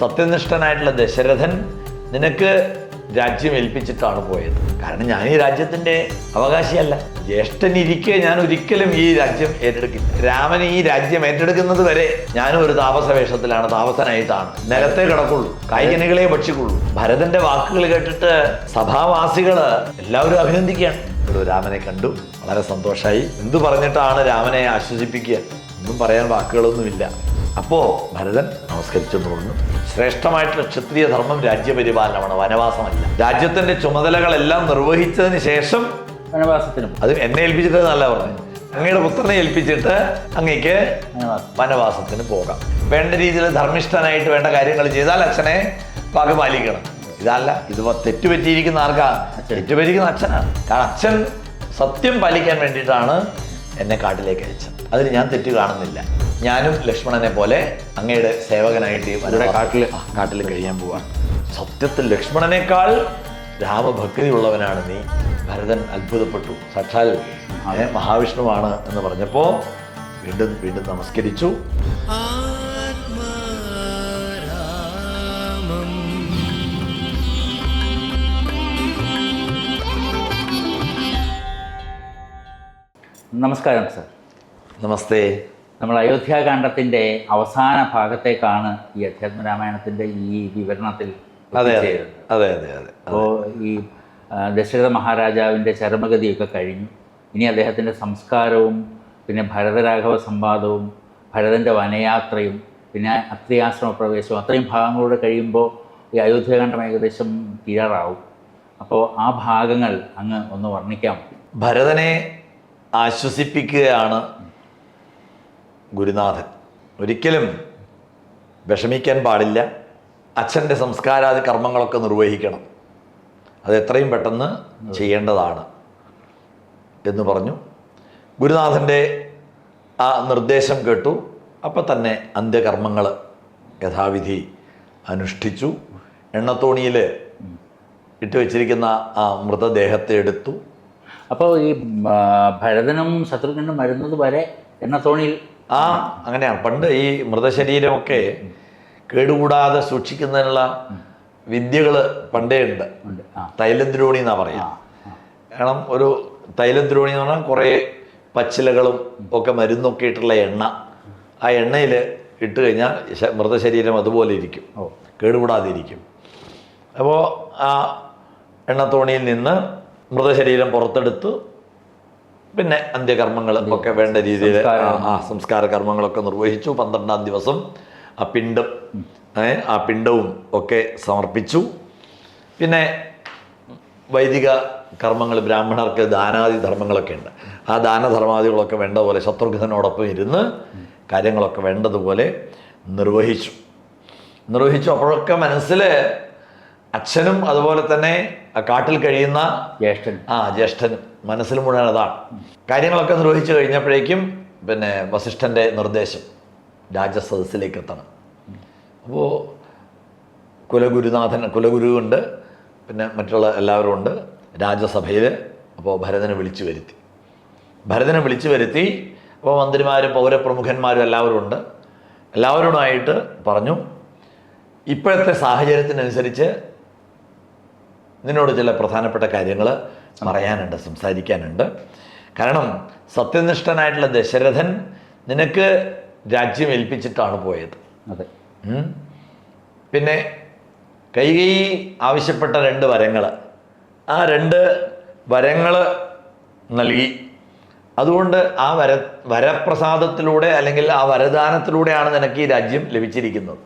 സത്യനിഷ്ഠനായിട്ടുള്ള ദശരഥൻ നിനക്ക് രാജ്യം ഏൽപ്പിച്ചിട്ടാണ് പോയത്. കാരണം ഞാൻ ഈ രാജ്യത്തിന്റെ അവകാശിയല്ല. ജ്യേഷ്ഠനിരിക്കെ ഞാൻ ഒരിക്കലും ഈ രാജ്യം ഏറ്റെടുക്കില്ല. രാമൻ ഈ രാജ്യം ഏറ്റെടുക്കുന്നത് വരെ ഞാനും ഒരു താപസ വേഷത്തിലാണ് താപസനായിട്ടാണ്. നിലത്തെ കിടക്കുള്ളൂ കായികനികളെ ഭക്ഷിക്കുള്ളൂ. ഭരതന്റെ വാക്കുകൾ കേട്ടിട്ട് സഭാവാസികൾ എല്ലാവരും അഭിനന്ദിക്കുകയാണ്. ഇവിടെ രാമനെ കണ്ടു വളരെ സന്തോഷമായി എന്തു പറഞ്ഞിട്ടാണ് രാമനെ ആശ്വസിപ്പിക്കുക? ഒന്നും പറയാൻ വാക്കുകളൊന്നുമില്ല. അപ്പോ ഭരതൻ നമസ്കരിച്ചുകൊണ്ട് പറഞ്ഞു ശ്രേഷ്ഠമായിട്ടുള്ള ക്ഷത്രിയ ധർമ്മം രാജ്യപരിപാലനമാണ് വനവാസമല്ല. രാജ്യത്തിന്റെ ചുമതലകളെല്ലാം നിർവഹിച്ചതിന് ശേഷം വനവാസത്തിനും. അത് എന്നെ ഏൽപ്പിച്ചിട്ട് നല്ല പറഞ്ഞു അങ്ങയുടെ പുത്രനെ ഏൽപ്പിച്ചിട്ട് അങ്ങേക്ക് വനവാസത്തിന് പോകാം. വേണ്ട രീതിയിൽ ധർമ്മിഷ്ഠനായിട്ട് വേണ്ട കാര്യങ്ങൾ ചെയ്താൽ അച്ഛനെ വാക്ക് പാലിക്കണം ഇതല്ല ഇത് തെറ്റുപറ്റിയിരിക്കുന്ന ആർക്കാ? തെറ്റുപറ്റിയിരിക്കുന്ന അച്ഛനാണ്. കാരണം അച്ഛൻ സത്യം പാലിക്കാൻ വേണ്ടിയിട്ടാണ് എന്നെ കാട്ടിലേക്ക് അയച്ചത്. അതിന് ഞാൻ തെറ്റ് കാണുന്നില്ല. ഞാനും ലക്ഷ്മണനെ പോലെ അങ്ങയുടെ സേവകനായിട്ട് അവരുടെ കാട്ടിൽ കാട്ടിൽ കഴിയാൻ പോവാ. സത്യത്തിൽ ലക്ഷ്മണനേക്കാൾ രാമഭക്തി ഉള്ളവനാണ് നീ. ഭരതൻ അത്ഭുതപ്പെട്ടു. സാക്ഷാൽ മഹാവിഷ്ണുവാണ് എന്ന് പറഞ്ഞപ്പോ വീണ്ടും വീണ്ടും നമസ്കരിച്ചു. നമസ്കാരം സർ. നമസ്തേ. നമ്മൾ അയോധ്യാകാന്ഡത്തിന്റെ അവസാന ഭാഗത്തേക്കാണ് ഈ അധ്യാത്മ രാമായണത്തിന്റെ ഈ വിവരണത്തിൽ അതെ അതെ. അതെ അതെ അപ്പോൾ ഈ ദശരഥ മഹാരാജാവിന്റെ ചരമഗതിയൊക്കെ കഴിഞ്ഞു. ഇനി അദ്ദേഹത്തിന്റെ സംസ്കാരവും പിന്നെ ഭരതരാഘവ സംവാദവും ഭരതന്റെ വനയാത്രയും പിന്നെ അത്രിയാശ്രമ പ്രവേശവും അത്രയും ഭാഗങ്ങളൂടെ കഴിയുമ്പോൾ ഈ അയോധ്യാകാന്ഡം ഏകദേശം തീരാറാവും. അപ്പോൾ ആ ഭാഗങ്ങൾ അങ്ങ് ഒന്ന് വർണിക്കാം. ഭരതനെ ആശ്വസിപ്പിക്കുകയാണ് ഗുരുനാഥൻ. ഒരിക്കലും വിഷമിക്കാൻ പാടില്ല. അച്ഛന്റെ സംസ്കാരാദി കർമ്മങ്ങളൊക്കെ നിർവഹിക്കണം. അത് എത്രയും പെട്ടെന്ന് ചെയ്യേണ്ടതാണ് എന്ന് പറഞ്ഞു. ഗുരുനാഥന്റെ ആ നിർദ്ദേശം കേട്ടു. അപ്പം തന്നെ അന്ത്യകർമ്മങ്ങൾ യഥാവിധി അനുഷ്ഠിച്ചു. എണ്ണത്തോണിയിൽ ഇട്ട് വെച്ചിരിക്കുന്ന ആ മൃതദേഹത്തെ എടുത്തു. അപ്പോൾ ഈ ഭരതനും ശത്രുഘ്നും വരുന്നത് വരെ എണ്ണത്തോണിയിൽ ആ അങ്ങനെയാണ് പണ്ട് ഈ മൃതശരീരമൊക്കെ കേടുകൂടാതെ സൂക്ഷിക്കുന്നതിനുള്ള വിദ്യകൾ പണ്ടേ ഉണ്ട്. തൈലദ്രോണി എന്നാ പറയുക കാരണം ഒരു തൈലദ്രോണി എന്ന് പറഞ്ഞാൽ കുറേ പച്ചിലകളും ഒക്കെ മരുന്നൊക്കെ ഇട്ടുള്ള എണ്ണ. ആ എണ്ണയിൽ ഇട്ട് കഴിഞ്ഞാൽ മൃതശരീരം അതുപോലെ ഇരിക്കും. കേടുകൂടാതെ ഇരിക്കും അപ്പോൾ ആ എണ്ണത്തോണിയിൽ നിന്ന് മൃതശരീരം പുറത്തെടുത്ത് പിന്നെ അന്ത്യകർമ്മങ്ങളും ഒക്കെ വേണ്ട രീതിയിൽ. ആ സംസ്കാര കർമ്മങ്ങളൊക്കെ നിർവഹിച്ചു. പന്ത്രണ്ടാം ദിവസം ആ പിണ്ടം ആ പിണ്ടവും ഒക്കെ സമർപ്പിച്ചു. പിന്നെ വൈദിക കർമ്മങ്ങൾ ബ്രാഹ്മണർക്ക് ദാനാദി ധർമ്മങ്ങളൊക്കെ ഉണ്ട്. ആ ദാനധർമാദികളൊക്കെ വേണ്ട പോലെ ശത്രുഘ്നോടൊപ്പം ഇരുന്ന് കാര്യങ്ങളൊക്കെ വേണ്ടതുപോലെ നിർവഹിച്ചു. നിർവഹിച്ചു അപ്പോഴൊക്കെ മനസ്സിൽ അച്ഛനും അതുപോലെ തന്നെ കാട്ടിൽ കഴിയുന്ന ജ്യേഷ്ഠൻ ആ ജ്യേഷ്ഠനും. മനസ്സിൽ മുഴുവൻ അതാണ്. കാര്യങ്ങളൊക്കെ നിർവഹിച്ചു കഴിഞ്ഞപ്പോഴേക്കും പിന്നെ വസിഷ്ഠന്റെ നിർദ്ദേശം രാജസദസ്സിലേക്ക് എത്തണം. അപ്പോൾ കുലഗുരുനാഥൻ കുലഗുരു ഉണ്ട് പിന്നെ മറ്റുള്ള എല്ലാവരും ഉണ്ട്. രാജസഭയിൽ അപ്പോൾ ഭരതനെ വിളിച്ചു വരുത്തി. ഭരതനെ വിളിച്ചു വരുത്തി അപ്പോൾ മന്ത്രിമാരും പൗരപ്രമുഖന്മാരും എല്ലാവരും ഉണ്ട്. എല്ലാവരോടുമായിട്ട് പറഞ്ഞു ഇപ്പോഴത്തെ സാഹചര്യത്തിനനുസരിച്ച് നിന്നോട് ചില പ്രധാനപ്പെട്ട കാര്യങ്ങൾ പറയാനുണ്ട് സംസാരിക്കാനുണ്ട്. കാരണം സത്യനിഷ്ഠനായിട്ടുള്ള ദശരഥൻ നിനക്ക് രാജ്യം ഏൽപ്പിച്ചിട്ടാണ് പോയത്. അതെ. പിന്നെ കൈകൈ ആവശ്യപ്പെട്ട രണ്ട് വരങ്ങൾ ആ രണ്ട് വരങ്ങൾ നൽകി. അതുകൊണ്ട് ആ വര വരപ്രസാദത്തിലൂടെ അല്ലെങ്കിൽ ആ വരദാനത്തിലൂടെയാണ് നിനക്ക് ഈ രാജ്യം ലഭിച്ചിരിക്കുന്നത്.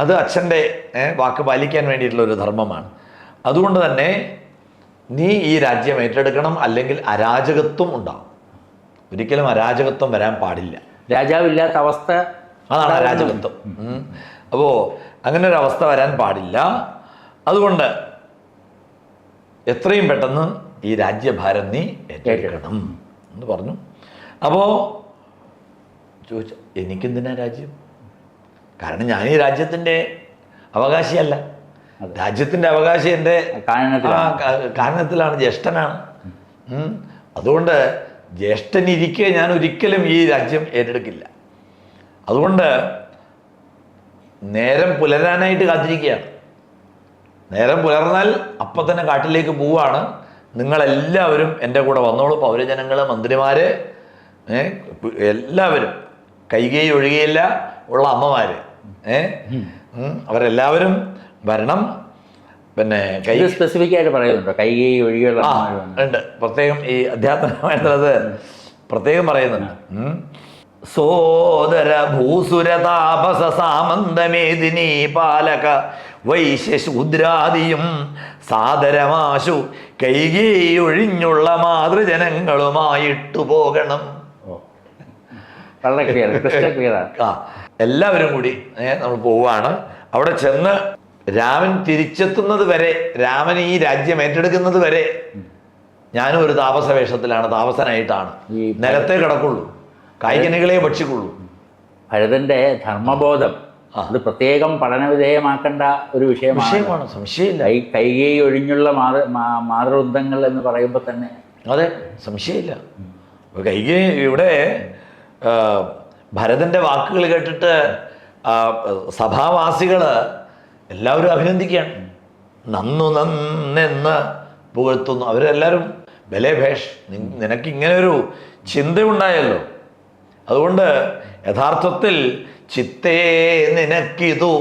അത് അച്ഛന്റെ വാക്ക് പാലിക്കാൻ വേണ്ടിയിട്ടുള്ള ഒരു ധർമ്മമാണ്. അതുകൊണ്ട് തന്നെ നീ ഈ രാജ്യം ഏറ്റെടുക്കണം അല്ലെങ്കിൽ അരാജകത്വം ഉണ്ടാവും. ഒരിക്കലും അരാജകത്വം വരാൻ പാടില്ല. രാജാവില്ലാത്ത അവസ്ഥ അതാണ് അരാജകത്വം. അപ്പോൾ അങ്ങനെ ഒരു അവസ്ഥ വരാൻ പാടില്ല. അതുകൊണ്ട് എത്രയും പെട്ടെന്ന് ഈ രാജ്യഭാരം നീ ഏറ്റെടുക്കണം എന്ന് പറഞ്ഞു. അപ്പോൾ ചോദിച്ചു എനിക്കെന്തിനാ രാജ്യം? കാരണം ഞാൻ ഈ രാജ്യത്തിന്റെ അവകാശിയല്ല. രാജ്യത്തിന്റെ അവകാശി എന്റെ കാരണത്തിലാണ് ജ്യേഷ്ഠനാണ്. അതുകൊണ്ട് ജ്യേഷ്ഠനിരിക്കെ ഞാൻ ഒരിക്കലും ഈ രാജ്യം ഏറ്റെടുക്കില്ല. അതുകൊണ്ട് നേരം പുലരാനായിട്ട് കാത്തിരിക്കുകയാണ്. നേരം പുലർന്നാൽ അപ്പം തന്നെ കാട്ടിലേക്ക് പോവുകയാണ്. നിങ്ങളെല്ലാവരും എന്റെ കൂടെ വന്നോളൂ. പൗരജനങ്ങൾ മന്ത്രിമാർ എല്ലാവരും. കൈകൈ ഒഴികയില്ല ഉള്ള അമ്മമാര്. ഏ? അവരെല്ലാവരും വരണം പിന്നെ കൈ സ്പെസിഫിക് ആയിട്ട് പറയുന്നുണ്ടോ? കൈ ഒഴികെയുള്ള. ഉണ്ട്. പ്രത്യേകം ഈ അധ്യാത്മമായിട്ടുള്ളത് പ്രത്യേകം പറയുന്നുണ്ട്. സോദര ഭൂസുര താപസ സാമന്തമേദിനി പാലക വൈശ്യശൂദ്രാദിയും സാദരമാശു കൈകി ഒഴിഞ്ഞുള്ള മാതൃജനങ്ങളുമായിട്ടു പോകണം. ഓ. വളരെ ക്ലിയർ ക്രിസ്റ്റൽ ക്ലിയർ ആ. എല്ലാവരും കൂടി നമ്മൾ പോവുകയാണ് അവിടെ ചെന്ന് രാമൻ തിരിച്ചെത്തുന്നത് വരെ രാമൻ ഈ രാജ്യം ഏറ്റെടുക്കുന്നത് വരെ ഞാനും ഒരു താപസ വേഷത്തിലാണ് താപസനായിട്ടാണ്. ഈ നിലത്തെ കിടക്കുള്ളൂ. കായികനികളെ ഭക്ഷിക്കുള്ളൂ. ഭരതന്റെ ധർമ്മബോധം. അത് പ്രത്യേകം പഠന വിധേയമാക്കേണ്ട ഒരു വിഷയമാണ്. വിഷയമാണ് സംശയമില്ല. ഈ കൈകൈ ഒഴിഞ്ഞുള്ള മാതൃ മാ- എന്ന് പറയുമ്പോൾ തന്നെ. അതെ സംശയമില്ല. കൈകി ഇവിടെ ആ, ഭരതന്റെ വാക്കുകൾ കേട്ടിട്ട് സഭാവാസികൾ എല്ലാവരും അഭിനന്ദിക്കുകയാണ്. നന്നു നന്നെന്ന് പുകഴ്ത്തുന്നു. അവരെല്ലാവരും ബലേഭേഷ് നിനക്ക് ഒരു ചിന്തയുണ്ടായല്ലോ. അതുകൊണ്ട് യഥാർത്ഥത്തിൽ ചിത്തേ നിനക്കിതു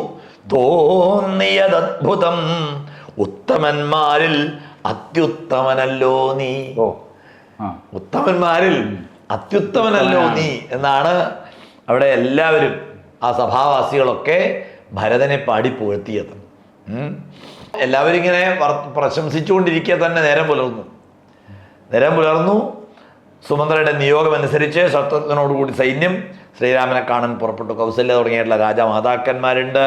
തോന്നിയതദ്ഭുതം ഉത്തമന്മാരിൽ അത്യുത്തമനല്ലോ നീ. ഉത്തമന്മാരിൽ അത്യുത്തമനല്ലോ നീ എന്നാണ് അവിടെ എല്ലാവരും ആ സഭാവാസികളൊക്കെ ഭരതനെ പാടി പുകഴ്ത്തിയത്. എല്ലാവരും ഇങ്ങനെ പ്രശംസിച്ചുകൊണ്ടിരിക്കുക തന്നെ നേരം പുലർന്നു. നേരം പുലർന്നു. സുമന്ത്രയുടെ നിയോഗമനുസരിച്ച് ശത്രുഘ്നോടുകൂടി സൈന്യം ശ്രീരാമനെ കാണാൻ പുറപ്പെട്ടു. കൗസല്യ തുടങ്ങിയിട്ടുള്ള രാജമാതാക്കന്മാരുണ്ട്.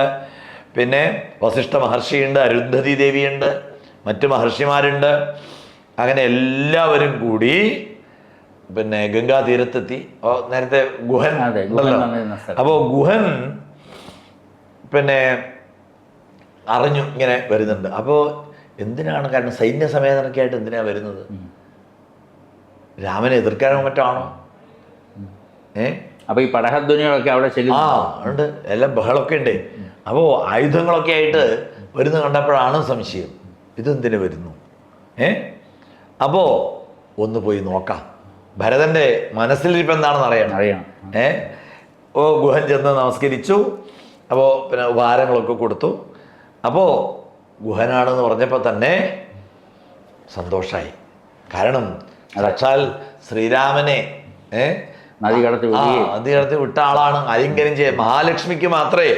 പിന്നെ വസിഷ്ഠ മഹർഷിയുണ്ട് അരുന്ധതി ദേവിയുണ്ട് മറ്റു മഹർഷിമാരുണ്ട്. അങ്ങനെ എല്ലാവരും കൂടി പിന്നെ ഗംഗാ തീരത്തെത്തി. നേരത്തെ ഗുഹൻ അതെ, ഗുഹൻ. അപ്പോൾ പിന്നെ അറിഞ്ഞു ഇങ്ങനെ വരുന്നുണ്ട്. അപ്പോ എന്തിനാണ് കാരണം സൈന്യ സൈന്യസമേതനൊക്കെ ആയിട്ട് എന്തിനാ വരുന്നത്? രാമനെ എതിർക്കാനോ മറ്റാണോ ഏ? അപ്പൊ ഈ പടഹധ്വനികളൊക്കെ അവിടെ ആ ഉണ്ട്. എല്ലാം ബഹളൊക്കെ ഉണ്ട്. അപ്പോ ആയുധങ്ങളൊക്കെ ആയിട്ട് വരുന്ന കണ്ടപ്പോഴാണ് സംശയം. ഇതെന്തിനു വരുന്നു? ഏ? അപ്പോ ഒന്ന് പോയി നോക്കാം. ഭരതന്റെ മനസ്സിലിരിപ്പ് എന്താണെന്ന് അറിയണം. അറിയണം. ഏ? ഓ ഗുഹൻ ചെന്ന് നമസ്കരിച്ചു. അപ്പോൾ പിന്നെ ഉപഹാരങ്ങളൊക്കെ കൊടുത്തു. അപ്പോൾ ഗുഹനാണെന്ന് പറഞ്ഞപ്പോൾ തന്നെ സന്തോഷമായി കാരണം സാക്ഷാൽ ശ്രീരാമനെ ഏ? നദി കടത്തി നദി വിട്ട ആളാണ്. ആലിംഗനം ചെയ്യ മഹാലക്ഷ്മിക്ക് മാത്രമേ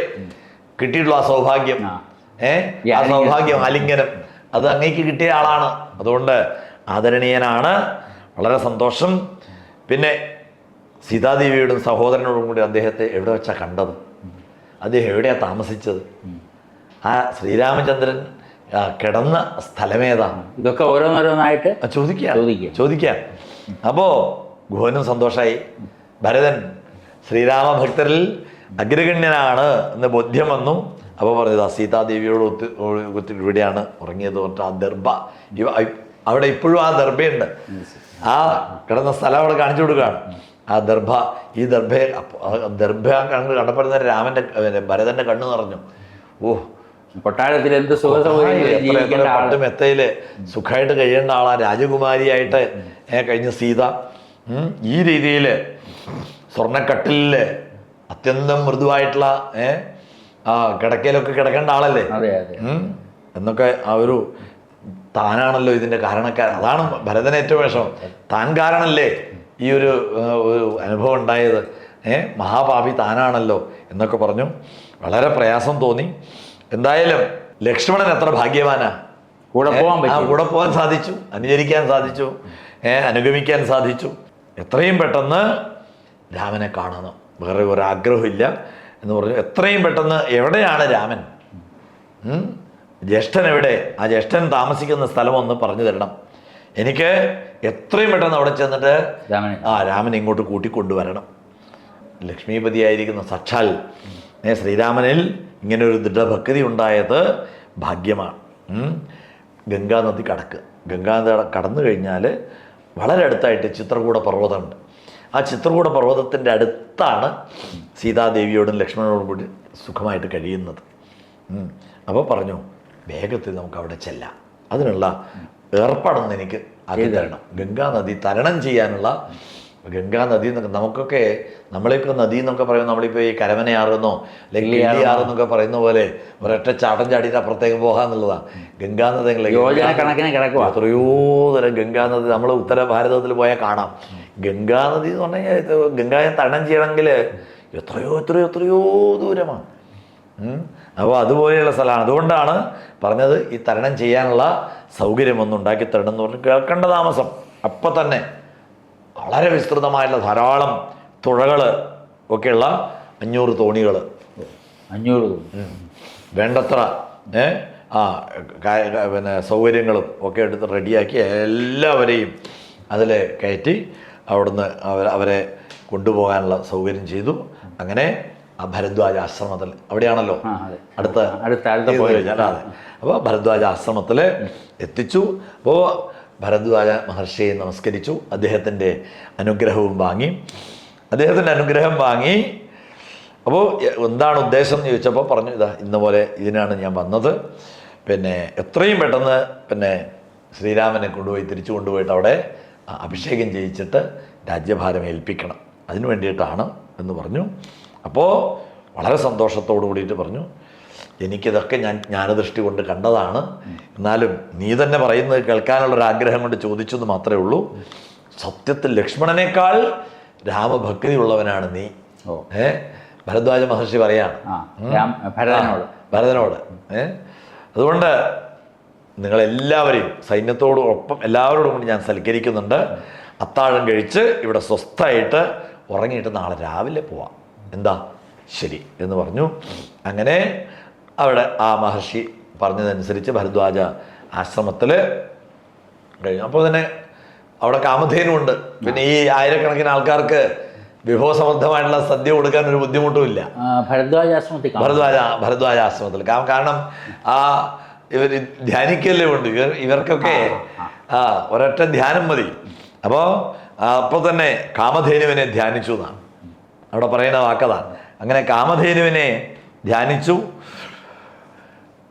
കിട്ടിയിട്ടുള്ളൂ ആ സൗഭാഗ്യം. ഏ? ആ. സൗഭാഗ്യം ആലിംഗനം അത് അങ്ങേക്ക് കിട്ടിയ ആളാണ്. അതുകൊണ്ട് ആദരണീയനാണ് വളരെ സന്തോഷം. പിന്നെ സീതാദേവിയോടും സഹോദരനോടും കൂടി അദ്ദേഹത്തെ എവിടെ വെച്ചാണ് കണ്ടത്? അദ്ദേഹം എവിടെയാണ് താമസിച്ചത്? ആ ശ്രീരാമചന്ദ്രൻ കിടന്ന സ്ഥലമേതാണ് ഇതൊക്കെ ഓരോന്നോരോന്നായിട്ട് ചോദിക്കുക ചോദിക്കാം. ചോദിക്കാം. അപ്പോൾ അപ്പോ ഗുഹനും സന്തോഷായി. ഭരതൻ ശ്രീരാമ ഭക്തരിൽ അഗ്രഗണ്യനാണ് എന്ന് ബോധ്യം വന്നു. അപ്പോൾ പറഞ്ഞത് ആ സീതാദേവിയോട് ഒത്തി ഒത്തിരി ഇവിടെയാണ് ഉറങ്ങിയത്. പറഞ്ഞിട്ട് ആ ദർഭ അവിടെ ഇപ്പോഴും ആ ദർഭയുണ്ട്. ആ കിടന്ന സ്ഥലം അവിടെ കാണിച്ചു കൊടുക്കുകയാണ്. ആ ദർഭ ഈ ദർഭയെ ദർഭ കണ്ട് കണ്ടപ്പോൾ രാമന്റെ ഭരതന്റെ കണ്ണു നിറഞ്ഞു. ഓ കൊട്ടാരത്തിൽ എന്ത് സുഖ പട്ടും മെത്തയിൽ സുഖമായിട്ട് കഴിയേണ്ട ആളാ രാജകുമാരിയായിട്ട് കഴിഞ്ഞ സീത. ഈ രീതിയിൽ സ്വർണക്കട്ടിലെ അത്യന്തം മൃദുവായിട്ടുള്ള ഏഹ് ആ കിടക്കയിലൊക്കെ കിടക്കേണ്ട ആളല്ലേ? എന്നൊക്കെ ആ ഒരു താനാണല്ലോ ഇതിന്റെ കാരണക്കാരൻ. അതാണ് ഭരതൻ ഏറ്റവും വിഷമം. താൻ കാരണല്ലേ ഈ ഒരു അനുഭവം ഉണ്ടായത്? ഏ മഹാപാപി താനാണല്ലോ എന്നൊക്കെ പറഞ്ഞു. വളരെ പ്രയാസം തോന്നി. എന്തായാലും ലക്ഷ്മണൻ എത്ര ഭാഗ്യവാനാ? കൂടെ പോകാൻ ആ കൂടെ പോകാൻ സാധിച്ചു. അനുചരിക്കാൻ സാധിച്ചു. ഏ അനുഗമിക്കാൻ സാധിച്ചു. എത്രയും പെട്ടെന്ന് രാമനെ കാണണം. വേറെ ഒരു ആഗ്രഹമില്ല എന്ന് പറഞ്ഞു. എത്രയും പെട്ടെന്ന് എവിടെയാണ് രാമൻ? ജ്യേഷ്ഠൻ എവിടെ? ആ ജ്യേഷ്ഠൻ താമസിക്കുന്ന സ്ഥലം ഒന്ന് പറഞ്ഞു തരണം. എനിക്ക് എത്രയും പെട്ടെന്ന് അവിടെ ചെന്നിട്ട് ആ രാമൻ ഇങ്ങോട്ട് കൂട്ടിക്കൊണ്ടുവരണം ലക്ഷ്മീപതിയായിരിക്കുന്ന സക്ഷാൽ ശ്രീരാമനിൽ ഇങ്ങനെ ഒരു ദൃഢഭക്തി ഉണ്ടായത് ഭാഗ്യമാണ്. ഗംഗാനദി ഗംഗാ നദി കടക്ക്. ഗംഗാ നദി കടന്നു കഴിഞ്ഞാൽ വളരെ അടുത്തായിട്ട് ചിത്രകൂട പർവതമുണ്ട്. ആ ചിത്രകൂട പർവതത്തിന്റെ അടുത്താണ് സീതാദേവിയോടും ലക്ഷ്മണനോടും കൂടി സുഖമായിട്ട് കഴിയുന്നത്. അപ്പോൾ പറഞ്ഞു വേഗത്തിൽ നമുക്ക് അവിടെ ചെല്ലാം. അതിനുള്ള ഏർപ്പാടൊന്നും എനിക്ക് ആക്കി തരണം. ഗംഗാ നദി തരണം ചെയ്യാനുള്ള ഗംഗാ നദി എന്നൊക്കെ നമുക്കൊക്കെ നമ്മളിപ്പോൾ നദി എന്നൊക്കെ പറയുമ്പോൾ നമ്മളിപ്പോൾ ഈ കരമനയാറെന്നോ അല്ലെങ്കിൽ ഇല്ലിയാറെന്നൊക്കെ പറയുന്ന പോലെ ഒരൊറ്റ ചാട്ടം ചാടിയിട്ട് അപ്പുറത്തേക്ക് പോകാന്നുള്ളതാണ് ഗംഗാ നദികളെ യോജന കണക്കിന് കിടക്കുക എത്രയോ തരം ഗംഗാനദി നമ്മൾ ഉത്തര ഭാരതത്തിൽ പോയാൽ കാണാം. ഗംഗാനദി എന്ന് പറഞ്ഞു കഴിഞ്ഞാൽ ഗംഗാനെ ഗംഗായെ തരണം ചെയ്യണമെങ്കിൽ എത്രയോ എത്രയോ എത്രയോ ദൂരമാണ്. അപ്പോൾ അതുപോലെയുള്ള സ്ഥലമാണ്. അതുകൊണ്ടാണ് പറഞ്ഞത് ഈ തരണം ചെയ്യാനുള്ള സൗകര്യം ഒന്ന് ഉണ്ടാക്കി തരണം എന്ന് പറഞ്ഞ് കേൾക്കേണ്ട താമസം. അപ്പം തന്നെ വളരെ വിസ്തൃതമായുള്ള ധാരാളം തുഴകൾ ഒക്കെയുള്ള അഞ്ഞൂറ് തോണികൾ. അഞ്ഞൂറ് വേണ്ടത്ര ഏ ആ പിന്നെ സൗകര്യങ്ങളും ഒക്കെ എടുത്ത് റെഡിയാക്കി എല്ലാവരെയും അതിൽ കയറ്റി അവിടുന്ന് അവരെ കൊണ്ടുപോകാനുള്ള സൗകര്യം ചെയ്തു. അങ്ങനെ ആ ഭരദ്വാജ ആശ്രമത്തിൽ. അവിടെയാണല്ലോ. അടുത്ത അടുത്ത അതെ. അപ്പോൾ ഭരദ്വാജ ആശ്രമത്തിൽ എത്തിച്ചു. അപ്പോൾ ഭരദ്വാജ മഹർഷിയെ നമസ്കരിച്ചു. അദ്ദേഹത്തിന്റെ അനുഗ്രഹവും വാങ്ങി. അദ്ദേഹത്തിന്റെ അനുഗ്രഹം വാങ്ങി. അപ്പോൾ എന്താണ് ഉദ്ദേശം എന്ന് ചോദിച്ചപ്പോൾ പറഞ്ഞു ഇതാ ഇന്ന പോലെ ഇതിനാണ് ഞാൻ വന്നത്. പിന്നെ എത്രയും പെട്ടെന്ന് പിന്നെ ശ്രീരാമനെ കൊണ്ടുപോയി തിരിച്ചു കൊണ്ടുപോയിട്ട് അവിടെ അഭിഷേകം ചെയ്യിച്ചിട്ട് രാജ്യഭാരം ഏൽപ്പിക്കണം. അതിനു വേണ്ടിയിട്ടാണ് എന്ന് പറഞ്ഞു. അപ്പോൾ വളരെ സന്തോഷത്തോടു കൂടിയിട്ട് പറഞ്ഞു എനിക്കിതൊക്കെ ഞാൻ ജ്ഞാനദൃഷ്ടി കൊണ്ട് കണ്ടതാണ്. എന്നാലും നീ തന്നെ പറയുന്നത് കേൾക്കാനുള്ള ഒരു ആഗ്രഹം കൊണ്ട് ചോദിച്ചു എന്ന് മാത്രമേ ഉള്ളൂ. സത്യത്തിൽ ലക്ഷ്മണനേക്കാൾ രാമഭക്തി ഉള്ളവനാണ് നീ. ഏ? ഭരദ്വാജ മഹർഷി പറയാണ്. ഭരതനോട്. ഭരതനോട്. ഏ? അതുകൊണ്ട് നിങ്ങളെല്ലാവരെയും സൈന്യത്തോടൊപ്പം എല്ലാവരോടും കൂടി ഞാൻ സൽക്കരിക്കുന്നുണ്ട്. അത്താഴം കഴിച്ച് ഇവിടെ സ്വസ്ഥമായിട്ട് ഉറങ്ങിയിട്ട് നാളെ രാവിലെ പോവാം. എന്താ? ശരി എന്ന് പറഞ്ഞു. അങ്ങനെ അവിടെ ആ മഹർഷി പറഞ്ഞതനുസരിച്ച് ഭരദ്വാജ ആശ്രമത്തിൽ കഴിഞ്ഞു. അപ്പോൾ തന്നെ അവിടെ കാമധേനുമുണ്ട് പിന്നെ ഈ ആയിരക്കണക്കിന് ആൾക്കാർക്ക് വിഭവസമൃദ്ധമായിട്ടുള്ള സദ്യ കൊടുക്കാൻ ഒരു ബുദ്ധിമുട്ടുമില്ല ആ, ഭരദ്വാജ ഭരദ്വാജ ആശ്രമത്തിൽ കാരണം ആ ഇവർ ധ്യാനിക്കല്ലേ ഉണ്ട് ഇവർ ഇവർക്കൊക്കെ ആ ഒരൊറ്റ ധ്യാനം മതി. അപ്പോൾ അപ്പോൾ തന്നെ കാമധേനുവിനെ ധ്യാനിച്ചു എന്നാണ്. അവിടെ പറയുന്ന വാക്കതാണ് അങ്ങനെ കാമധേനുവിനെ ധ്യാനിച്ചു.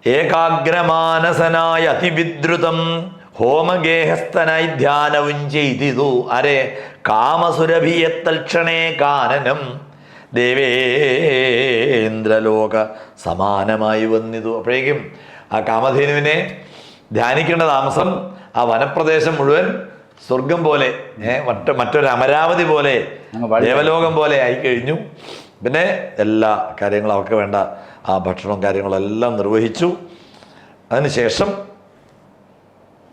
ഏകാഗ്രമാനസനായ അതിവിദ്രുതം ഹോമഗേഹസ്ഥനായി ധ്യാനവും ചെയ്തിതു. അരെ കാമസുരഭിയെ തൽക്ഷണേ കാനനം. ദേവേന്ദ്രലോക സമാനമായി വന്നിതു. അപ്പോഴേക്കും ആ കാമധേനുവിനെ ധ്യാനിക്കേണ്ട താമസം ആ വനപ്രദേശം മുഴുവൻ സ്വർഗം പോലെ മറ്റ മറ്റ് മറ്റൊരു അമരാവതി പോലെ ദേവലോകം പോലെ ആയി കഴിഞ്ഞു പിന്നെ എല്ലാ കാര്യങ്ങളും അവർക്ക് വേണ്ട ആ ഭക്ഷണവും കാര്യങ്ങളും എല്ലാം നിർവഹിച്ചു. അതിനുശേഷം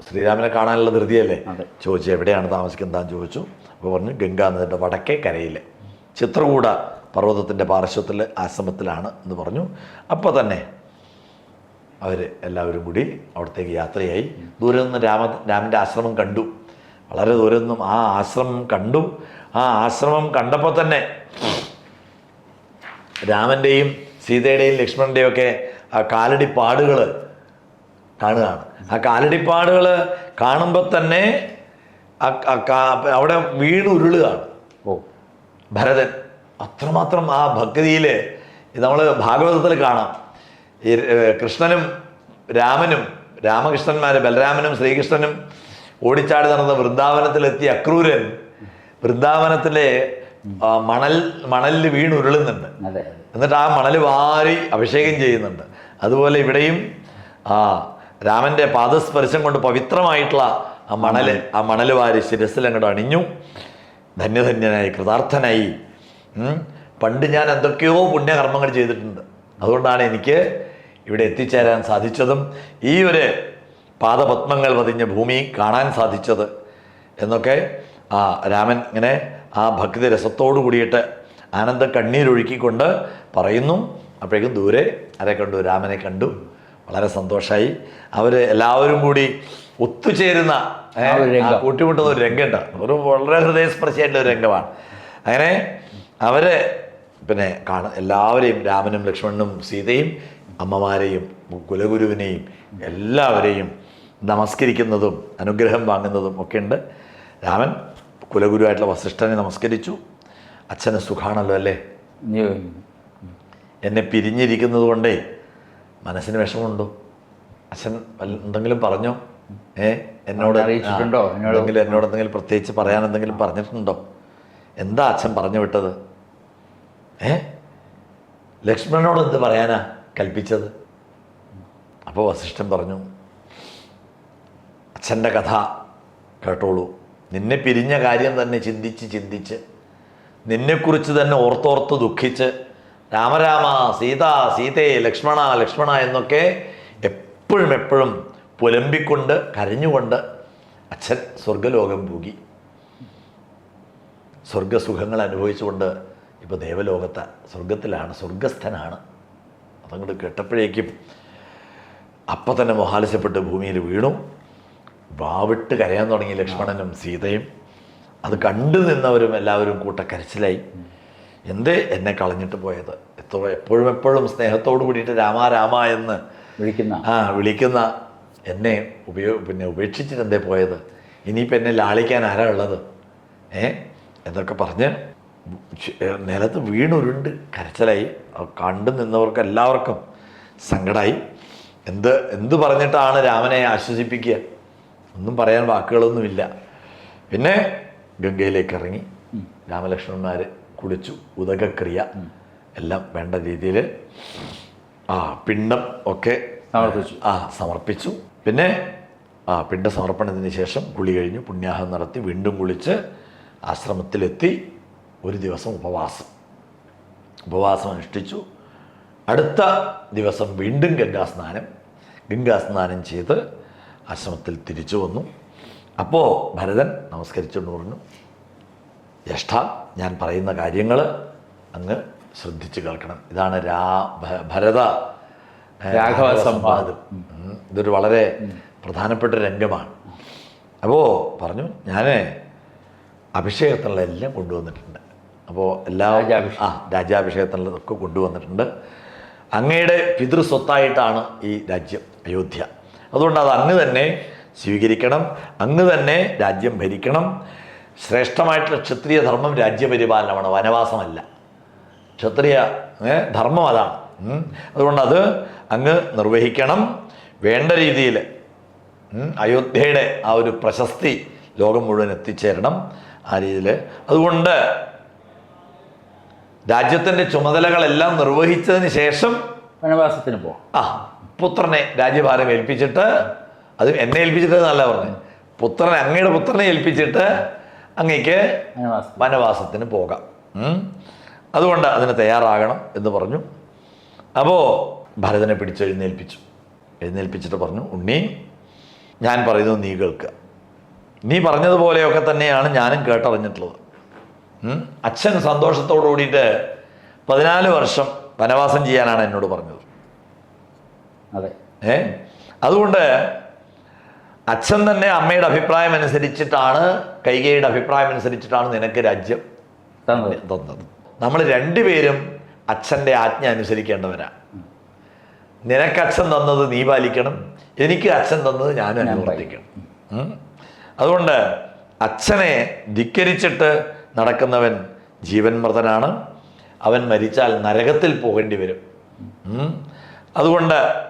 ശ്രീരാമനെ കാണാനുള്ള ധൃതിയല്ലേ? ചോദിച്ചു എവിടെയാണ് താമസിക്കുന്നതാന്ന് ചോദിച്ചു. അപ്പോൾ പറഞ്ഞു ഗംഗാനദിയുടെ വടക്കേ കരയിൽ ചിത്രകൂട പർവതത്തിന്റെ പാർശ്വത്തിൽ ആശ്രമത്തിലാണ് എന്ന് പറഞ്ഞു. അപ്പോൾ തന്നെ അവർ എല്ലാവരും കൂടി അവിടത്തേക്ക് യാത്രയായി. ദൂരെ നിന്ന് രാമ രാമന്റെ ആശ്രമം കണ്ടു. വളരെ ദൂരെ നിന്നും ആ ആശ്രമം കണ്ടും ആ ആശ്രമം കണ്ടപ്പോൾ തന്നെ രാമന്റെയും സീതയുടെയും ലക്ഷ്മണന്റെയും ഒക്കെ ആ കാലടിപ്പാടുകൾ കാണുകയാണ്. ആ കാലടിപ്പാടുകൾ കാണുമ്പോൾ തന്നെ അവിടെ വീട് ഉരുളുകയാണ്. ഓ. ഭരതൻ അത്രമാത്രം ആ ഭക്തിയിൽ നമ്മൾ ഭാഗവതത്തിൽ കാണാം. ഈ കൃഷ്ണനും രാമനും രാമകൃഷ്ണന്മാർ ബലരാമനും ശ്രീകൃഷ്ണനും ഓടിച്ചാടി നടന്ന വൃന്ദാവനത്തിലെത്തിയ അക്രൂരൻ വൃന്ദാവനത്തിലെ മണൽ മണലിൽ വീണുരുളുന്നുണ്ട്. അതെ. അതെ എന്നിട്ട് ആ മണൽ വാരി അഭിഷേകം ചെയ്യുന്നുണ്ട്. അതുപോലെ ഇവിടെയും ആ രാമന്റെ പാദസ്പർശം കൊണ്ട് പവിത്രമായിട്ടുള്ള ആ മണൽ ആ മണൽ വാരി ശിരസിൽ അങ്ങോട്ട് അണിഞ്ഞു. ധന്യധന്യനായി കൃതാർത്ഥനായി. പണ്ട് ഞാൻ എന്തൊക്കെയോ പുണ്യകർമ്മങ്ങൾ ചെയ്തിട്ടുണ്ട്. അതുകൊണ്ടാണ് എനിക്ക് ഇവിടെ എത്തിച്ചേരാൻ സാധിച്ചതും ഈ ഒരു പാദപത്മങ്ങൾ പതിഞ്ഞ ഭൂമി കാണാൻ സാധിച്ചത് എന്നൊക്കെ ആ രാമൻ ഇങ്ങനെ ആ ഭക്തി രസത്തോടു കൂടിയിട്ട് ആനന്ദ കണ്ണീരൊഴുക്കിക്കൊണ്ട് പറയുന്നു. അപ്പോഴേക്കും ദൂരെ ആരെ കണ്ടു? രാമനെ കണ്ടു. വളരെ സന്തോഷമായി അവർ എല്ലാവരും കൂടി ഒത്തുചേരുന്ന കൂട്ടിമുട്ടുന്ന ഒരു രംഗമുണ്ട്. ഒരു വളരെ ഹൃദയസ്പർശിയായിട്ടുള്ള ഒരു രംഗമാണ്. അങ്ങനെ അവർ പിന്നെ കാണ എല്ലാവരെയും രാമനും ലക്ഷ്മണനും സീതയും അമ്മമാരെയും കുലഗുരുവിനെയും എല്ലാവരെയും നമസ്കരിക്കുന്നതും അനുഗ്രഹം വാങ്ങുന്നതും ഒക്കെ ഉണ്ട്. രാമൻ കുലഗുരുവായിട്ടുള്ള വസിഷ്ഠനെ നമസ്കരിച്ചു. അച്ഛന് സുഖാണല്ലോ അല്ലേ? എന്നെ പിരിഞ്ഞിരിക്കുന്നത് കൊണ്ടേ മനസ്സിന് വിഷമമുണ്ടോ? അച്ഛൻ എന്തെങ്കിലും പറഞ്ഞോ? ഏ? എന്നോട് അറിയിച്ചിട്ടുണ്ടോ? എന്തെങ്കിലും എന്നോട് എന്തെങ്കിലും പ്രത്യേകിച്ച് പറയാൻ എന്തെങ്കിലും പറഞ്ഞിട്ടുണ്ടോ? എന്താ അച്ഛൻ പറഞ്ഞു വിട്ടത്? ഏ? ലക്ഷ്മണനോട് എന്ത് പറയാനാ കൽപ്പിച്ചത്? അപ്പോൾ വസിഷ്ഠൻ പറഞ്ഞു അച്ഛന്റെ കഥ കേട്ടോളൂ. നിന്നെ പിരിഞ്ഞ കാര്യം തന്നെ ചിന്തിച്ച് ചിന്തിച്ച് നിന്നെക്കുറിച്ച് തന്നെ ഓർത്തോർത്ത് ദുഃഖിച്ച് രാമരാമ സീത സീതേ ലക്ഷ്മണ ലക്ഷ്മണ എന്നൊക്കെ എപ്പോഴും എപ്പോഴും പുലമ്പിക്കൊണ്ട് കരഞ്ഞുകൊണ്ട് അച്ഛൻ സ്വർഗലോകം പൂകി സ്വർഗസുഖങ്ങൾ അനുഭവിച്ചുകൊണ്ട് ഇപ്പോൾ ദേവലോകത്ത് സ്വർഗത്തിലാണ് സ്വർഗസ്ഥനാണ് അതങ്ങോട്ട് കേട്ടപ്പോഴേക്കും അപ്പം തന്നെ മൊഹാലസ്യപ്പെട്ട് ഭൂമിയിൽ വീണു. വാവിട്ട് കരയാൻ തുടങ്ങി ലക്ഷ്മണനും സീതയും. അത് കണ്ടു നിന്നവരും എല്ലാവരും കൂട്ട കരച്ചിലായി എന്ത് എന്നെ കളഞ്ഞിട്ട് പോയത്? എത്ര എപ്പോഴും എപ്പോഴും സ്നേഹത്തോടു കൂടിയിട്ട് രാമ രാമ എന്ന് വിളിക്കുന്ന. ആ വിളിക്കുന്ന എന്നെ ഉപയോ പിന്നെ ഉപേക്ഷിച്ചിട്ട് എന്തേ പോയത്? ഇനിയിപ്പോൾ എന്നെ ലാളിക്കാൻ ആരാ ഉള്ളത്? ഏ? എന്നൊക്കെ പറഞ്ഞ് നിലത്ത് വീണുരുണ്ട് കരച്ചിലായി. കണ്ടു നിന്നവർക്ക് എല്ലാവർക്കും സങ്കടമായി എന്ത് എന്ത് പറഞ്ഞിട്ടാണ് രാമനെ ആശ്വസിപ്പിക്കുക? ഒന്നും പറയാൻ വാക്കുകളൊന്നുമില്ല. പിന്നെ ഗംഗയിലേക്ക് ഇറങ്ങി രാമലക്ഷ്മണന്മാർ കുളിച്ചു ഉദകക്രിയ എല്ലാം വേണ്ട രീതിയിൽ ആ പിണ്ടം ഒക്കെ സമർപ്പിച്ചു. ആ സമർപ്പിച്ചു. പിന്നെ ആ പിണ്ട സമർപ്പണത്തിന് ശേഷം കുളി കഴിഞ്ഞു പുണ്യാഹം നടത്തി വീണ്ടും കുളിച്ച് ആശ്രമത്തിലെത്തി ഒരു ദിവസം ഉപവാസം. ഉപവാസം അനുഷ്ഠിച്ചു. അടുത്ത ദിവസം വീണ്ടും ഗംഗാസ്നാനം. ഗംഗാസ്നാനം ചെയ്ത് ആശ്രമത്തിൽ തിരിച്ചു വന്നു. അപ്പോൾ ഭരതൻ നമസ്കരിച്ചുകൊണ്ട് പറഞ്ഞു ജ്യേഷ്ഠ ഞാൻ പറയുന്ന കാര്യങ്ങൾ അങ്ങ് ശ്രദ്ധിച്ച് കേൾക്കണം. ഇതാണ് രാ ഭരത രാഘവ സംവാദം. ഇതൊരു വളരെ പ്രധാനപ്പെട്ട രംഗമാണ്. അപ്പോൾ പറഞ്ഞു ഞാൻ അഭിഷേകത്തിനുള്ള എല്ലാം കൊണ്ടുവന്നിട്ടുണ്ട്. അപ്പോൾ എല്ലാ. ആ രാജ്യാഭിഷേകത്തിനുള്ളതൊക്കെ കൊണ്ടുവന്നിട്ടുണ്ട്. അങ്ങയുടെ പിതൃസ്വത്തായിട്ടാണ് ഈ രാജ്യം അയോധ്യ. അതുകൊണ്ട് അത് അങ്ങ് തന്നെ സ്വീകരിക്കണം അങ്ങ് തന്നെ രാജ്യം ഭരിക്കണം. ശ്രേഷ്ഠമായിട്ടുള്ള ക്ഷത്രിയ ധർമ്മം രാജ്യപരിപാലനമാണ് വനവാസമല്ല. ക്ഷത്രിയ ധർമ്മം അതാണ്. അതുകൊണ്ട് അത് അങ്ങ് നിർവഹിക്കണം. വേണ്ട രീതിയിൽ അയോധ്യയുടെ ആ ഒരു പ്രശസ്തി ലോകം മുഴുവൻ എത്തിച്ചേരണം ആ രീതിയിൽ. അതുകൊണ്ട് രാജ്യത്തിന്റെ ചുമതലകളെല്ലാം നിർവഹിച്ചതിന് ശേഷം വനവാസത്തിന് പോകാം ആ പുത്രനെ രാജ്യഭാരം ഏൽപ്പിച്ചിട്ട് അത് എന്നെ ഏൽപ്പിച്ചിട്ട് എന്നല്ല പറഞ്ഞു. പുത്രൻ അങ്ങയുടെ പുത്രനെ ഏൽപ്പിച്ചിട്ട് അങ്ങക്ക് വനവാസത്തിന്. പോകാം. അതുകൊണ്ട് അതിന് തയ്യാറാകണം എന്ന് പറഞ്ഞു. അപ്പോൾ ഭരതനെ പിടിച്ച് എഴുന്നേൽപ്പിച്ചു. എഴുന്നേൽപ്പിച്ചിട്ട് പറഞ്ഞു ഉണ്ണി ഞാൻ പറയുന്നത് നീ കേൾക്കുക നീ പറഞ്ഞതുപോലെയൊക്കെ തന്നെയാണ് ഞാനും കേട്ടറിഞ്ഞിട്ടുള്ളത്. അച്ഛൻ സന്തോഷത്തോടു കൂടിയിട്ട് പതിനാല് വർഷം വനവാസം ചെയ്യാനാണ് എന്നോട് പറഞ്ഞത്. അതെ. ഏ? അതുകൊണ്ട് അച്ഛൻ തന്നെ അമ്മയുടെ അഭിപ്രായം അനുസരിച്ചിട്ടാണ് കൈകയുടെ അഭിപ്രായം അനുസരിച്ചിട്ടാണ് നിനക്ക് രാജ്യം തന്നത്. നമ്മൾ രണ്ടുപേരും അച്ഛന്റെ ആജ്ഞ അനുസരിക്കേണ്ടവരാ. നിനക്ക് അച്ഛൻ തന്നത് നീ പാലിക്കണം എനിക്ക് അച്ഛൻ തന്നത് ഞാനും ഞാൻ അനുവർത്തിക്കണം. അതുകൊണ്ട് അച്ഛനെ ധിക്കരിച്ചിട്ട് നടക്കുന്നവൻ ജീവൻ മൃതനാണ്. അവൻ മരിച്ചാൽ നരകത്തിൽ പോകേണ്ടി വരും. അതുകൊണ്ട്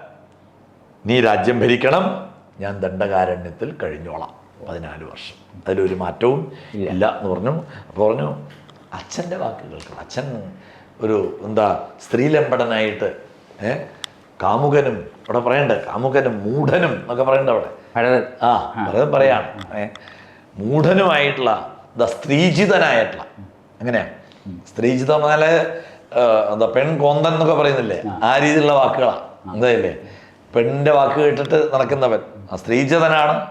നീ രാജ്യം ഭരിക്കണം. ഞാൻ ദണ്ഡകാരണ്യത്തിൽ കഴിഞ്ഞോളാം. പതിനാല് വർഷം. അതിലൊരു മാറ്റവും ഇല്ല. എന്ന് പറഞ്ഞു. അപ്പോൾ പറഞ്ഞു അച്ഛന്റെ വാക്കുകൾക്ക് അച്ഛൻ ഒരു എന്താ സ്ത്രീലമ്പടനായിട്ട് ഏ കാമുകനും അവിടെ പറയണ്ട കാമുകനും മൂഢനും എന്നൊക്കെ പറയണ്ട അവിടെ? ഭരതൻ. ആ അത് പറയാണ് മൂഢനുമായിട്ടുള്ള എന്താ സ്ത്രീജിതനായിട്ടുള്ള. അങ്ങനെയാ സ്ത്രീജിതം എന്നാൽ എന്താ പെൺ കോന്തൻ എന്നൊക്കെ പറയുന്നില്ലേ? ആ രീതിയിലുള്ള വാക്കുകളാണ് എന്തായില്ലേ? പെണ്ണിന്റെ വാക്ക് കേട്ടിട്ട് നടക്കുന്നവൻ. ആ സ്ത്രീജിതനാണ്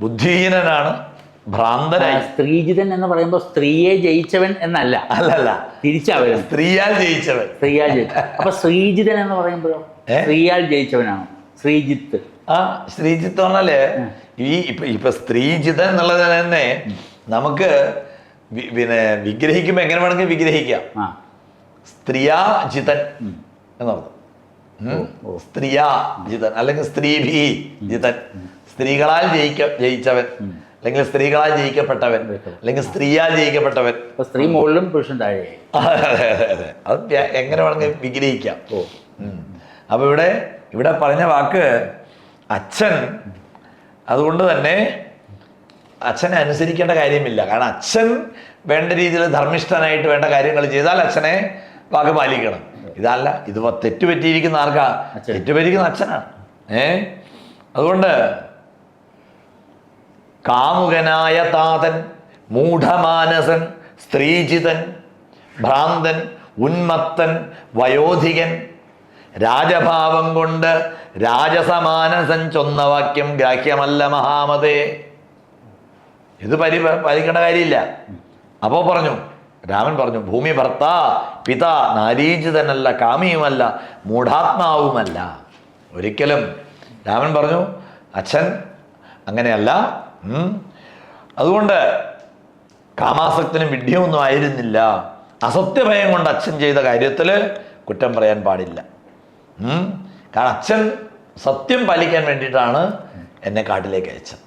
ബുദ്ധിഹീനനാണ് ഭ്രാന്തനായി. സ്ത്രീജിതൻ എന്ന് പറയുമ്പോൾ സ്ത്രീയെ ജയിച്ചവൻ എന്നല്ല. അല്ലല്ല. തിരിച്ചവൻ. സ്ത്രീയാൽ ജയിച്ചവൻ. സ്ത്രീയാൽ ജയിച്ചവൻ. അപ്പൊ ശ്രീജിതൻ എന്ന് പറയുമ്പോഴോ? സ്ത്രീയാൽ ജയിച്ചവനാണ്. ശ്രീജിത്ത് ആ ശ്രീജിത്ത് പറഞ്ഞാൽ ഈ ഇപ്പൊ ഇപ്പൊ സ്ത്രീജിതൻ എന്നുള്ളത് തന്നെ നമുക്ക് പിന്നെ വിഗ്രഹിക്കുമ്പോ എങ്ങനെ വേണമെങ്കിൽ വിഗ്രഹിക്കാം. സ്ത്രീയാജിതൻ എന്നർത്ഥം. ഉം. സ്ത്രീയാജിതൻ അല്ലെങ്കിൽ സ്ത്രീഭി ജിതൻ. സ്ത്രീകളാൽ ജയിക്ക ജയിച്ചവൻ. അല്ലെങ്കിൽ സ്ത്രീകളാൽ ജയിക്കപ്പെട്ടവൻ. അല്ലെങ്കിൽ സ്ത്രീയാൽ ജയിക്കപ്പെട്ടവൻ. സ്ത്രീ മുകളിലും പുരുഷൻ താഴെ അതെ എങ്ങനെ വേണമെങ്കിൽ വിഗ്രഹിക്കാം. അപ്പൊ ഇവിടെ ഇവിടെ പറഞ്ഞ വാക്ക് അച്ഛൻ. അതുകൊണ്ട് തന്നെ അച്ഛനെ അനുസരിക്കേണ്ട കാര്യമില്ല. കാരണം അച്ഛൻ വേണ്ട രീതിയിൽ ധർമ്മിഷ്ഠനായിട്ട് വേണ്ട കാര്യങ്ങൾ ചെയ്താൽ അച്ഛനെ വാക്ക് പാലിക്കണം. ഇതല്ല ഇത് തെറ്റുപറ്റിയിരിക്കുന്ന തെറ്റ് പറ്റിയിരിക്കുന്ന ആർക്കാ? അച്ഛൻ. അച്ഛനാണ് ഏ? അതുകൊണ്ട് കാമുകനായ താതൻ മൂഢമാനസൻ സ്ത്രീജിതൻ ഭ്രാന്തൻ ഉന്മത്തൻ വയോധികൻ രാജഭാവം കൊണ്ട് രാജസമാനസൻ ചൊന്ന വാക്യം ഗ്രാഹ്യമല്ല മഹാമതേ. ഇത് പരി പാലിക്കേണ്ട കാര്യമില്ല. അപ്പോൾ പറഞ്ഞു രാമൻ പറഞ്ഞു ഭൂമി ഭർത്ത പിത നാരീജിതനല്ല കാമിയുമല്ല മൂഢാത്മാവുമല്ല. ഒരിക്കലും. രാമൻ പറഞ്ഞു അച്ഛൻ അങ്ങനെയല്ല. അതുകൊണ്ട് കാമാസക്തനും വിഡ്ഢിയൊന്നും ആയിരുന്നില്ല. അസത്യഭയം കൊണ്ട് അച്ഛൻ ചെയ്ത കാര്യത്തിൽ കുറ്റം പറയാൻ പാടില്ല. കാരണം അച്ഛൻ സത്യം പാലിക്കാൻ വേണ്ടിയിട്ടാണ് എന്നെ കാട്ടിലേക്ക് അയച്ചത്.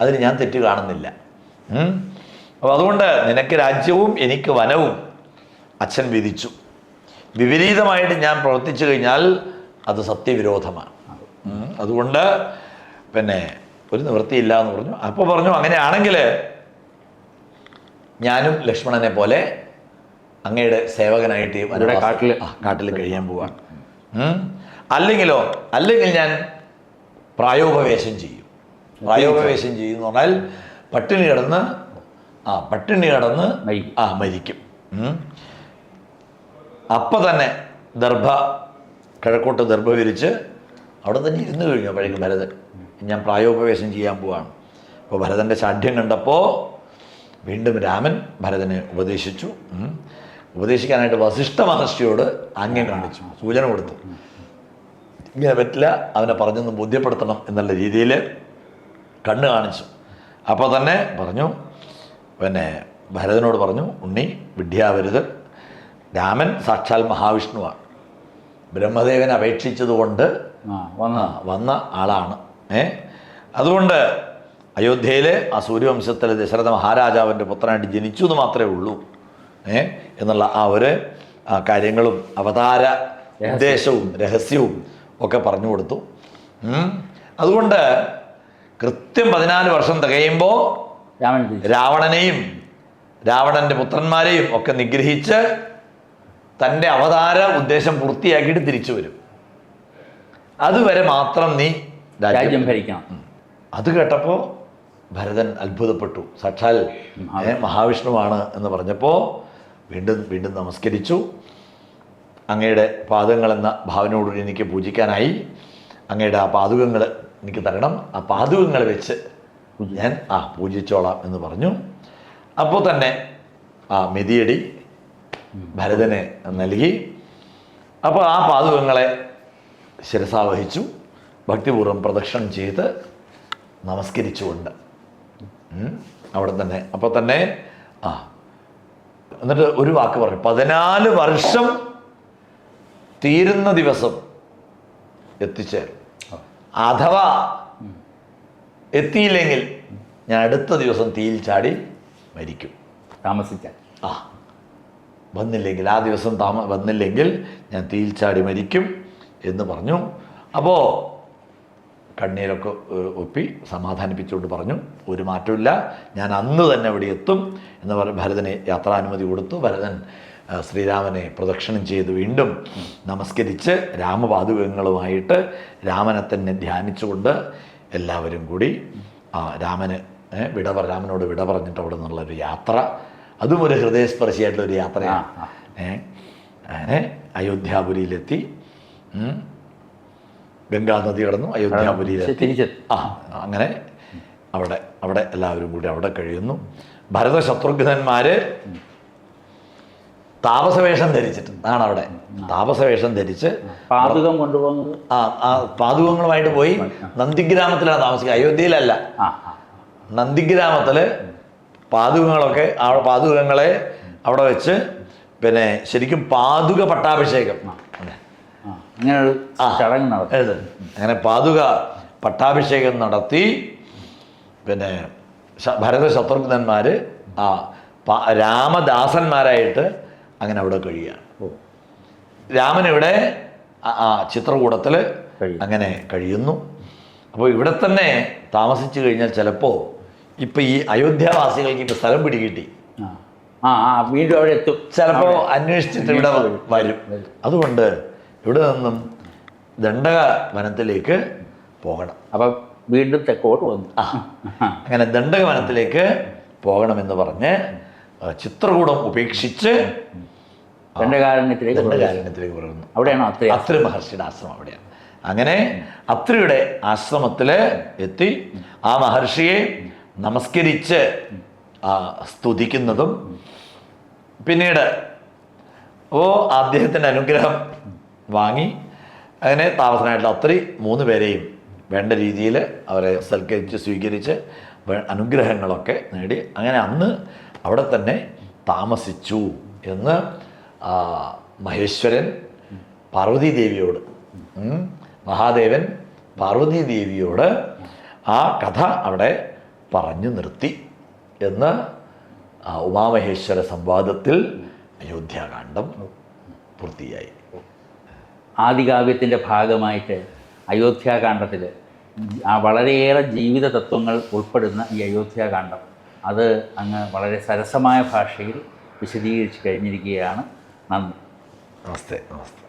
അതിന് ഞാൻ തെറ്റ് കാണുന്നില്ല. അപ്പോൾ അതുകൊണ്ട് നിനക്ക് രാജ്യവും എനിക്ക് വനവും അച്ഛൻ വിധിച്ചു. വിപരീതമായിട്ട് ഞാൻ പ്രവർത്തിച്ചു കഴിഞ്ഞാൽ അത് സത്യവിരോധമാണ്. അതുകൊണ്ട് പിന്നെ ഒരു നിവൃത്തിയില്ല എന്ന് പറഞ്ഞു. അപ്പോൾ പറഞ്ഞു അങ്ങനെയാണെങ്കിൽ ഞാനും ലക്ഷ്മണനെ പോലെ അങ്ങയുടെ സേവകനായിട്ട് അവരുടെ ആ, കാട്ടിൽ കഴിയാൻ പോവാണ് അല്ലെങ്കിലോ അല്ലെങ്കിൽ ഞാൻ പ്രായോപവേശം ചെയ്യും. പ്രായോപവേശം ചെയ്യും എന്ന് പറഞ്ഞാൽ പട്ടിണി കിടന്ന് ആ പട്ടിണി കിടന്ന്. ആ മരിക്കും. അപ്പം തന്നെ ദർഭ കിഴക്കോട്ട് ദർഭ വിരിച്ച് അവിടെ തന്നെ ഇരുന്ന് കഴിഞ്ഞു അപ്പോഴേക്കും ഭരതൻ. ഞാൻ പ്രായോപവേശം ചെയ്യാൻ പോവാണ്. അപ്പോൾ ഭരതന്റെ ശാഠ്യം കണ്ടപ്പോൾ വീണ്ടും രാമൻ ഭരതനെ ഉപദേശിച്ചു. ഉപദേശിക്കാനായിട്ട് വസിഷ്ഠ മഹർഷിയോട് ആംഗ്യം കാണിച്ചു. സൂചന കൊടുത്തു. ഇങ്ങനെ പറ്റില്ല അവനെ പറഞ്ഞൊന്ന് ബോധ്യപ്പെടുത്തണം എന്നുള്ള രീതിയിൽ കണ്ണ് കാണിച്ചു. അപ്പോൾ തന്നെ പറഞ്ഞു പിന്നെ ഭരതനോട് പറഞ്ഞു ഉണ്ണി വിദ്യാവരുതൻ രാമൻ സാക്ഷാൽ മഹാവിഷ്ണുവാണ്. ബ്രഹ്മദേവൻ അപേക്ഷിച്ചതുകൊണ്ട് വന്ന. വന്ന ആളാണ്. ഏ? അതുകൊണ്ട് അയോധ്യയിലെ ആ സൂര്യവംശത്തിലെ ദശരഥ മഹാരാജാവിന്റെ പുത്രനായിട്ട് ജനിച്ചു എന്ന് മാത്രമേ ഉള്ളൂ. ഏ? എന്നുള്ള ആ ഒരു കാര്യങ്ങളും അവതാര ഉദ്ദേശവും രഹസ്യവും ഒക്കെ പറഞ്ഞു കൊടുത്തു. അതുകൊണ്ട് കൃത്യം പതിനാല് വർഷം തികയുമ്പോൾ രാവണനെയും രാവണന്റെ പുത്രന്മാരെയും ഒക്കെ നിഗ്രഹിച്ച് തന്റെ അവതാര ഉദ്ദേശം പൂർത്തിയാക്കിയിട്ട് തിരിച്ചു വരും. അതുവരെ മാത്രം നീ രാജ്യം ഭരിക്കാം ഭരിക്കണം. അത് കേട്ടപ്പോൾ ഭരതൻ അത്ഭുതപ്പെട്ടു. സാക്ഷാൽ മഹാവിഷ്ണുവാണ് എന്ന് പറഞ്ഞപ്പോൾ വീണ്ടും വീണ്ടും നമസ്കരിച്ചു. അങ്ങയുടെ പാദങ്ങൾ എന്ന ഭാവനയോടുകൂടി എനിക്ക് പൂജിക്കാനായി. അങ്ങയുടെ ആ പാതുകങ്ങൾ എനിക്ക് തരണം. ആ പാതുകങ്ങൾ വെച്ച് ഞാൻ ആ പൂജിച്ചോളാം എന്ന് പറഞ്ഞു. അപ്പോൾ തന്നെ ആ മെതിയടി ഭരതനെ നൽകി. അപ്പോൾ ആ പാതുകങ്ങളെ ശിരസാവഹിച്ചു. ഭക്തിപൂർവം പ്രദക്ഷിണം ചെയ്ത് നമസ്കരിച്ചുകൊണ്ട്. അവിടെ തന്നെ അപ്പോൾ തന്നെ ആ എന്നിട്ട് ഒരു വാക്ക് പറഞ്ഞു. പതിനാല് വർഷം തീരുന്ന ദിവസം എത്തിച്ചേരും. അഥവാ എത്തിയില്ലെങ്കിൽ ഞാൻ അടുത്ത ദിവസം തീയിൽ ചാടി മരിക്കും. താമസിച്ചാൽ ആ വന്നില്ലെങ്കിൽ ആ ദിവസം താമ വന്നില്ലെങ്കിൽ ഞാൻ തീയിൽ ചാടി മരിക്കും എന്ന് പറഞ്ഞു. അപ്പോൾ കണ്ണീരൊക്കെ ഒപ്പി സമാധാനിപ്പിച്ചുകൊണ്ട് പറഞ്ഞു ഒരു മാറ്റമില്ല ഞാൻ അന്ന് തന്നെ ഇവിടെ എത്തും എന്ന് പറഞ്ഞ് ഭരതന് യാത്രാനുമതി കൊടുത്തു. ഭരതൻ ശ്രീരാമനെ പ്രദക്ഷിണം ചെയ്ത് വീണ്ടും നമസ്കരിച്ച് രാമപാതുകങ്ങളുമായിട്ട് രാമനെ തന്നെ ധ്യാനിച്ചുകൊണ്ട് എല്ലാവരും കൂടി ആ രാമന് വിട പറ രാമനോട് വിട പറഞ്ഞിട്ട് അവിടെ നിന്നുള്ളൊരു യാത്ര. അതും ഒരു ഹൃദയസ്പർശിയായിട്ടുള്ളൊരു യാത്രയാണ് അങ്ങനെ അയോധ്യാപുരിയിലെത്തി. ഗംഗാനദി ഗംഗാ നദി കടന്നു അയോധ്യാപുരിയിലെത്തി. ആ അങ്ങനെ അവിടെ അവിടെ എല്ലാവരും കൂടി അവിടെ കഴിയുന്നു. ഭരത ശത്രുഘ്നന്മാര് താപസവേഷം ധരിച്ചിട്ട് ആണ് അവിടെ താപസവേഷം ധരിച്ച് പാതുകം കൊണ്ടുപോകുന്നത്? ആ ആ പാതുകങ്ങളുമായിട്ട് പോയി നന്ദിഗ്രാമത്തിലാണ് താമസിക്കുക. അയോധ്യയിലല്ല. നന്ദിഗ്രാമത്തിൽ പാതുകങ്ങളൊക്കെ ആ പാതുകങ്ങളെ അവിടെ വെച്ച് പിന്നെ ശരിക്കും പാതുക പട്ടാഭിഷേകം. എഴുത് അങ്ങനെ പാതുക പട്ടാഭിഷേകം നടത്തി പിന്നെ ഭരത ശത്രുഘ്നന്മാർ ആ രാമദാസന്മാരായിട്ട് അങ്ങനെ അവിടെ കഴിയുകയാണ് രാമൻ ഇവിടെ ആ- ചിത്രകൂടത്തിൽ അങ്ങനെ കഴിയുന്നു. അപ്പോൾ ഇവിടെ തന്നെ താമസിച്ചു കഴിഞ്ഞാൽ ചിലപ്പോൾ ഇപ്പം ഈ അയോധ്യാവാസികൾക്ക് ഇപ്പം സ്ഥലം പിടികിട്ടി. ആ വീണ്ടും അവിടെ എത്തും. ചിലപ്പോൾ അന്വേഷിച്ചിട്ട് ഇവിടെ വരും വരും. അതുകൊണ്ട് ഇവിടെ നിന്നും ദണ്ഡക വനത്തിലേക്ക് പോകണം. അപ്പം വീണ്ടും തെക്കോട്ട് വന്നു. ആ അങ്ങനെ ദണ്ഡക വനത്തിലേക്ക് പോകണമെന്ന് പറഞ്ഞ് ചിത്രകൂടം ഉപേക്ഷിച്ച് ദണ്ഡകാരണ്യത്തിലേക്ക്. ദണ്ഡകാരണ്യത്തിലേക്ക് അവിടെയാണോ അത്ര അത്രി മഹർഷിയുടെ ആശ്രമം അവിടെയാണ്. അങ്ങനെ അത്രയുടെ ആശ്രമത്തിൽ എത്തി. ആ മഹർഷിയെ നമസ്കരിച്ച് ആ, സ്തുതിക്കുന്നതും പിന്നീട് ഓ അദ്ദേഹത്തിന്റെ അനുഗ്രഹം വാങ്ങി. അങ്ങനെ താമസനായിട്ടുള്ള അത്രി മൂന്ന് പേരെയും വേണ്ട രീതിയിൽ അവരെ സൽക്കരിച്ച് സ്വീകരിച്ച് അനുഗ്രഹങ്ങളൊക്കെ നേടി. അങ്ങനെ അന്ന് അവിടെ തന്നെ താമസിച്ചു എന്ന് മഹേശ്വരൻ പാർവതി ദേവിയോട് മഹാദേവൻ പാർവതി ദേവിയോട് ആ കഥ അവിടെ പറഞ്ഞു നിർത്തി എന്ന് ഉമാമഹേശ്വര സംവാദത്തിൽ അയോധ്യാകാന്ഡം പൂർത്തിയായി. ആദികാവ്യത്തിന്റെ ഭാഗമായിട്ട് അയോധ്യാകാന്ഡത്തിൽ ആ വളരെയേറെ ജീവിത തത്വങ്ങൾ ഉൾപ്പെടുന്ന ഈ അയോധ്യാകാന്ഡം. അത് അങ്ങ് വളരെ സരസമായ ഭാഷയിൽ വിശദീകരിച്ച് കഴിഞ്ഞിരിക്കുകയാണ്. നന്ദി നമസ്തേ നമസ്തേ